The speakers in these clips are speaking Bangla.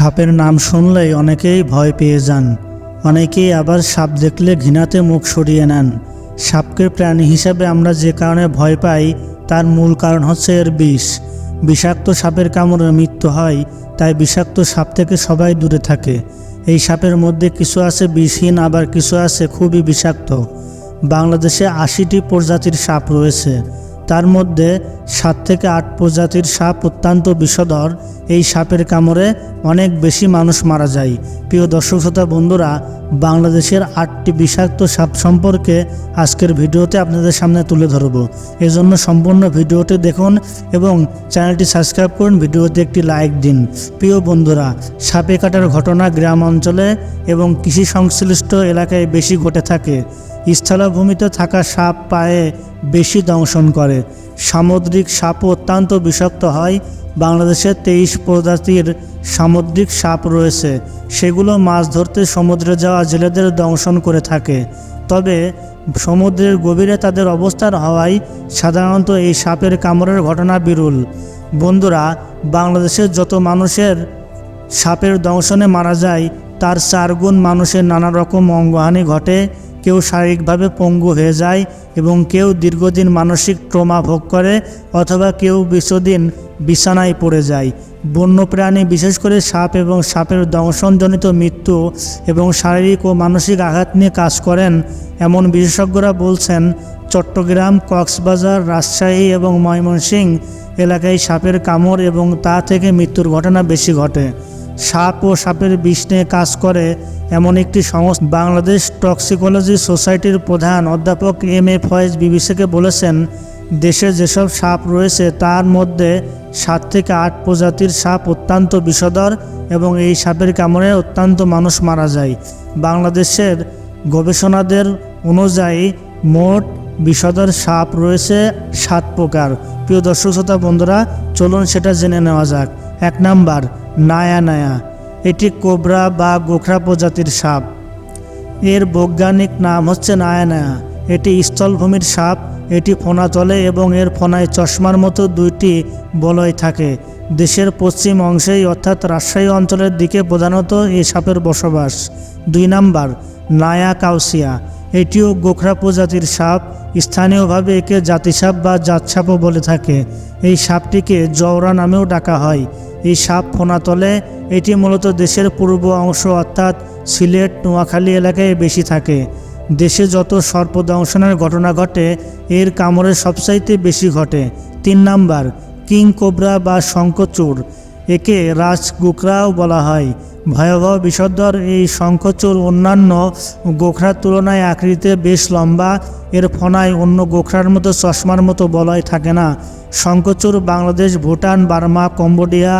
সাপের নাম শুনলেই অনেকেই ভয় পেয়ে যান। অনেকেই আবার সাপ দেখলে ঘৃণাতে মুখ সরিয়ে নেন। সাপকে প্রাণী হিসাবে আমরা যে কারণে ভয় পাই, তার মূল কারণ হচ্ছে এর বিষ। বিষাক্ত সাপের কামড়ে মৃত্যু হয়, তাই বিষাক্ত সাপ থেকে সবাই দূরে থাকে। এই সাপের মধ্যে কিছু আছে বিষহীন, আবার কিছু আছে খুবই বিষাক্ত। বাংলাদেশে আশিটি প্রজাতির সাপ রয়েছে। তার মধ্যে সাত থেকে আট প্রজাতির সাপ অত্যন্ত বিষধর। এই সাপের কামড়ে অনেক বেশি মানুষ মারা যায়। প্রিয় দর্শক শ্রোতা বন্ধুরা, বাংলাদেশের আটটি বিষাক্ত সাপ সম্পর্কে আজকের ভিডিওতে আপনাদের সামনে তুলে ধরব। এজন্য সম্পূর্ণ ভিডিওটি দেখুন এবং চ্যানেলটি সাবস্ক্রাইব করুন, ভিডিওতে একটি লাইক দিন। প্রিয় বন্ধুরা, সাপে কাটার ঘটনা গ্রাম অঞ্চলে এবং কৃষি সংশ্লিষ্ট এলাকায় বেশি ঘটে থাকে। স্থলভূমিতে থাকা সাপ পায়ে বেশি দংশন করে। সামুদ্রিক সাপও অত্যন্ত বিষাক্ত হয়। বাংলাদেশে তেইশ প্রজাতির সামুদ্রিক সাপ রয়েছে। সেগুলো মাছ ধরতে সমুদ্রে যাওয়া জেলেদের দংশন করে থাকে। তবে সমুদ্রের গভীরে তাদের অবস্থান হওয়ায় সাধারণত এই সাপের কামড়ের ঘটনা বিরল বন্ধুরা, বাংলাদেশের যত মানুষের সাপের দংশনে মারা যায়, তার চার গুণ মানুষের নানা রকম অঙ্গহানি ঘটে। কেউ শারীরিকভাবে পঙ্গু হয়ে যায় এবং কেউ দীর্ঘদিন মানসিক ট্রমা ভোগ করে অথবা কেউ বিশ্বদিন বিছানায় পড়ে যায়। বন্যপ্রাণী, বিশেষ করে সাপ এবং সাপের দংশনজনিত মৃত্যু এবং শারীরিক ও মানসিক আঘাত নিয়ে কাজ করেন, এমন বিশেষজ্ঞরা বলছেন, চট্টগ্রাম, কক্সবাজার, রাজশাহী এবং ময়মনসিংহ এলাকায় সাপের কামড় এবং তা থেকে মৃত্যুর ঘটনা বেশি ঘটে। সাপ ও সাপের বিষ নিয়ে কাজ করে এমন একটি সংস্থা বাংলাদেশ টক্সিকোলজি সোসাইটির প্রধান অধ্যাপক এম এ ফয়েজ বিবিসিকে বলেছেন, দেশে যেসব সাপ রয়েছে তার মধ্যে সাত থেকে আট প্রজাতির সাপ অত্যন্ত বিষধর এবং এই সাপের কামড়ে অত্যন্ত মানুষ মারা যায়। বাংলাদেশের গবেষণাদের অনুযায়ী মোট বিষধর সাপ রয়েছে সাত প্রকার। প্রিয় দর্শক শ্রোতা বন্ধুরা, চলুন সেটা জেনে নেওয়া যাক। এক নাম্বার, নায়া নায়া। এটি কোবরা বা গোখরা প্রজাতির সাপ। এর বৈজ্ঞানিক নাম হচ্ছে নায়ানায়া এটি স্থলভূমির সাপ, এটি ফোনা চলে এবং এর ফোনায় চশমার মতো দুইটি বলয় থাকে। দেশের পশ্চিম অংশেই অর্থাৎ রাজশাহী অঞ্চলের দিকে প্রধানত এই সাপের বসবাস। দুই নাম্বার, নায়া কাউসিয়া। এটিও গোখরা প্রজাতির সাপ, স্থানীয়ভাবে একে জাতিসাপ বা জাতসাপও বলে থাকে। এই সাপটিকে জওরা নামেও ডাকা হয়। এই সাপ ফোনাতলে এটি মূলত দেশের পূর্ব অংশ, অর্থাৎ সিলেট, নোয়াখালী এলাকায় বেশি থাকে। দেশে যত সর্পদংশনের ঘটনা ঘটে, এর কামড়ে সবচাইতে বেশি ঘটে। তিন নাম্বার, কিং কোবরা বা শঙ্খচূড়। একে রাজগুকরাও বলা হয়। ভয়াবহ বিষধর এই শঙ্খচূড় অন্যান্য গোখরার তুলনায় আকৃতিতে বেশ লম্বা। এর ফনায় অন্য গোখরার মতো চশমার মতো বলয় থাকে না। শঙ্খচূড় বাংলাদেশ, ভুটান, বার্মা, কম্বোডিয়া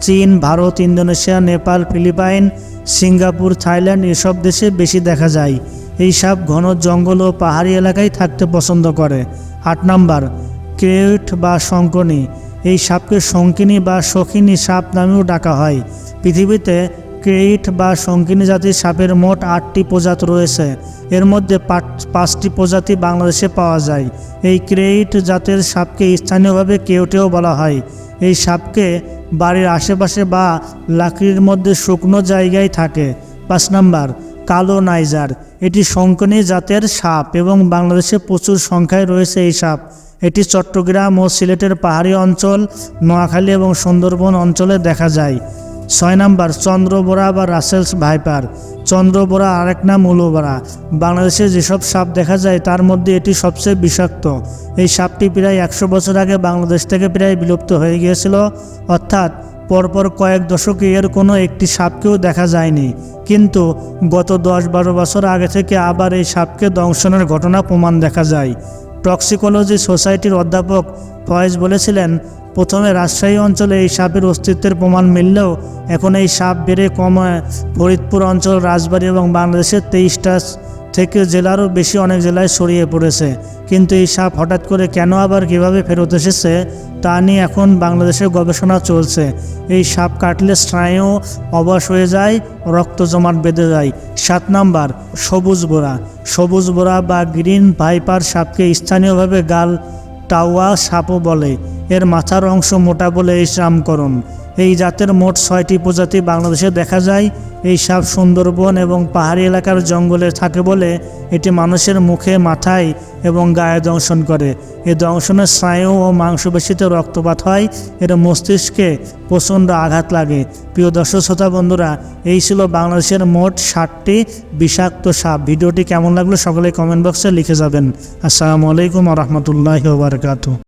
চীন, Bharat, Indonesia, Nepal, Philippines, Singapore, Thailand এসব দেশে বেশি দেখা যায়। এই সাপ ঘন জঙ্গল ও পাহাড়ি এলাকায় থাকতে পছন্দ করে। আট নাম্বার ক্রেউট বা শঙ্কনি। এই সাপকে শঙ্কিনী বা শখিনী সাপ নামেও ডাকা হয়। পৃথিবীতে ক্রেইট বা শঙ্কিনী জাতির সাপের মোট আটটি প্রজাতি রয়েছে। এর মধ্যে পাঁচ- পাঁচটি প্রজাতি বাংলাদেশে পাওয়া যায়। এই ক্রেইট জাতের সাপকে স্থানীয়ভাবে কেউটেও বলা হয়। এই সাপকে বাড়ির আশেপাশে বা লাকড়ির মধ্যে শুকনো জায়গায় থাকে। পাঁচ নাম্বার, কালো নাইজার। এটি শঙ্কনী জাতের সাপ এবং বাংলাদেশে প্রচুর সংখ্যায় রয়েছে এই সাপ। এটি চট্টগ্রাম ও সিলেটের পাহাড়ি অঞ্চল, নোয়াখালী এবং সুন্দরবন অঞ্চলে দেখা যায়। ছয় নাম্বার, চন্দ্রবোরা বা রাসেলস ভাইপার। চন্দ্রবোরা আরেক নাম উলোবোরা। বাংলাদেশে যেসব সাপ দেখা যায়, তার মধ্যে এটি সবচেয়ে বিষাক্ত। এই সাপটি প্রায় একশো বছর আগে বাংলাদেশ থেকে প্রায় বিলুপ্ত হয়ে গিয়েছিল। অর্থাৎ পরপর কয়েক দশকে এর কোনো একটি সাপকেও দেখা যায়নি। কিন্তু গত দশ বারো বছর আগে থেকে আবার এই সাপকে দংশনের ঘটনা প্রমাণ দেখা যায়। টক্সিকোলজি সোসাইটির অধ্যাপক ফয়েজ বলেছিলেন প্রথমে রাজশাহী অঞ্চলে এই সাপের অস্তিত্বের প্রমাণ মিললেও এখন এই সাপ বেড়ে কমে ফরিদপুর অঞ্চল, রাজবাড়ী এবং বাংলাদেশের তেইশটা থেকে জেলারও বেশি অনেক জেলায় ছড়িয়ে পড়েছে। কিন্তু এই সাপ হঠাৎ করে কেন আবার কীভাবে ফেরত এসেছে, তা নিয়ে এখন বাংলাদেশে গবেষণা চলছে। এই সাপ কাটলে স্নায়ু অবশ হয়ে যায়, রক্ত জমাট বেঁধে যায়। সাত নাম্বার, সবুজ বোরা। সবুজ বোরা বা গ্রিন ভাইপার সাপকে স্থানীয়ভাবে গাল, টাওয়া সাপও বলে। এর মাথার অংশ মোটা বলে এই নামকরণ এই জাতের মোট ছয়টি প্রজাতি বাংলাদেশে দেখা যায়। এই সাপ সুন্দরবন এবং পাহাড়ি এলাকার জঙ্গলে থাকে বলে এটি মানুষের মুখে, মাথায় এবং গায়ে দংশন করে। এই দংশনের স্নায়ু ও মাংসপেশিতে রক্তপাত হয়। এর মস্তিষ্কে প্রচণ্ড আঘাত লাগে। প্রিয় দর্শক, শ্রোতা, বন্ধুরা, এই ছিল বাংলাদেশের মোট ষাটটি বিষাক্ত সাপ। ভিডিওটি কেমন লাগল সকলে কমেন্ট বক্সে লিখে যাবেন। আসসালামু আলাইকুম রহমতুল্লাহ বারকাতু